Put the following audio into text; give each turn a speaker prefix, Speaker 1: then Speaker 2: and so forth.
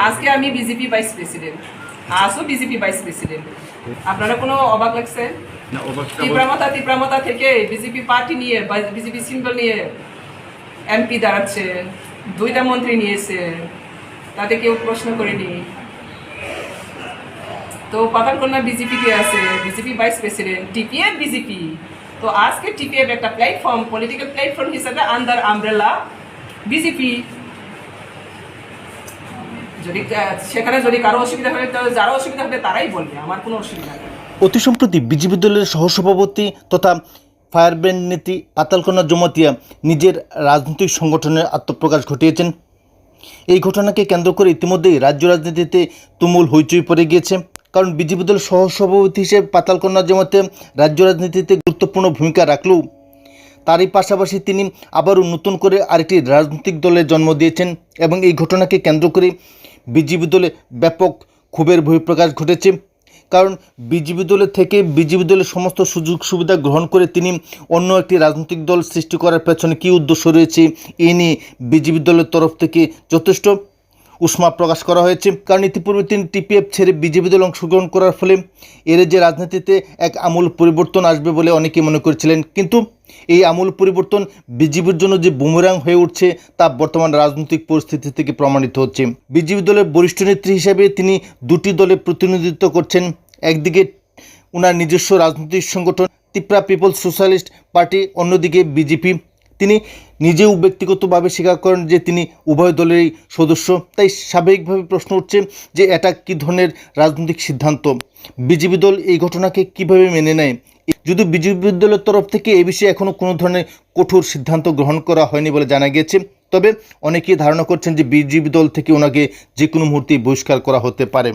Speaker 1: আজকে আমি BJP vice president আজও বিজেপি ভাইস প্রেসিডেন্ট আপনারা কোনো অবাক লাগছে? তীব্রামতা তীব্রামতা থেকে বিজেপি পার্টি নিয়ে বিজেপি সিম্বল নিয়ে এমপি দাঁড়াচ্ছে দুইটা মন্ত্রী নিয়েছে তাতে কেউ প্রশ্ন করেনি। তো পাতালকন্যা বিজেপিতে আছে BJP vice president TPF BJP তো আজকে টিপিএফ একটা প্ল্যাটফর্ম পলিটিক্যাল প্ল্যাটফর্ম হিসাবে আন্ডার আমব্রেলা বিজেপি যদি সেখানে যদি কারও অসুবিধা হয়, তো যারা অসুবিধা হবে তারাই বলবে, আমার কোনো অসুবিধা নেই।
Speaker 2: অতি সম্প্রতি বিজেপি দলের সহসভাপতি তথা ফায়ার ব্র্যান্ড নীতি পাতালকন্যা জমাতিয়া নিজের রাজনৈতিক সংগঠনের আত্মপ্রকাশ ঘটিয়েছেন। এই ঘটনাকে কেন্দ্র করে ইতিমধ্যেই রাজ্য রাজনীতিতে তুমুল হইচই পড়ে গিয়েছে। কারণ বিজেপি দলের সহসভাপতি হিসেবে পাতালকন্যা জমাতে রাজ্য রাজনীতিতে গুরুত্বপূর্ণ ভূমিকা রাখলেও তারই পাশাপাশি তিনি আবারও নতুন করে আরেকটি রাজনৈতিক দলের জন্ম দিয়েছেন এবং এই ঘটনাকে কেন্দ্র করে বিজেপি দলে ব্যাপক ক্ষোভের বহিঃপ্রকাশ ঘটেছে। কারণ বিজেপি দলের থেকে বিজেপি দলের সমস্ত সুযোগ সুবিধা গ্রহণ করে তিনি অন্য একটি রাজনৈতিক দল সৃষ্টি করার পেছনে কী উদ্দেশ্য রয়েছে, এ নিয়ে বিজেপি দলের তরফ থেকে যথেষ্ট উষ্মা প্রকাশ করা হয়েছে। কারণ ইতিপূর্বে তিনি টিপিএফ ছেড়ে বিজেপি দল অংশগ্রহণ করার ফলে এর যে রাজনীতিতে এক আমূল পরিবর্তন আসবে বলে অনেকে মনে করেছিলেন। কিন্তু এই আমূল পরিবর্তন বিজেপির জন্য যে বুমেরাং হয়ে উঠছে, তা বর্তমান রাজনৈতিক পরিস্থিতি থেকে প্রমাণিত হচ্ছে। বিজেপি দলের বরিষ্ঠ নেত্রী হিসেবে তিনি দুটি দলে প্রতিনিধিত্ব করছেন। একদিকে ওনার নিজস্ব রাজনৈতিক সংগঠন তিপ্রা পিপলস সোশ্যালিস্ট পার্টি, অন্যদিকে বিজেপি। তিনি নিজেও ব্যক্তিগতভাবে স্বীকার করেন যে তিনি উভয় দলেরই সদস্য। তাই স্বাভাবিকভাবে প্রশ্ন উঠছে যে এটা কী ধরনের রাজনৈতিক সিদ্ধান্ত? বিজেপি দল এই ঘটনাকে কীভাবে মেনে নেয়? যদি বিজেপি দলের তরফ থেকে এই বিষয়ে এখনও কোনো ধরনের কঠোর সিদ্ধান্ত গ্রহণ করা হয়নি বলে জানা গিয়েছে। তবে অনেকেই ধারণা করছেন যে বিজেপি দল থেকে ওনাকে যে কোনো মুহূর্তেই বহিষ্কার করা হতে পারে।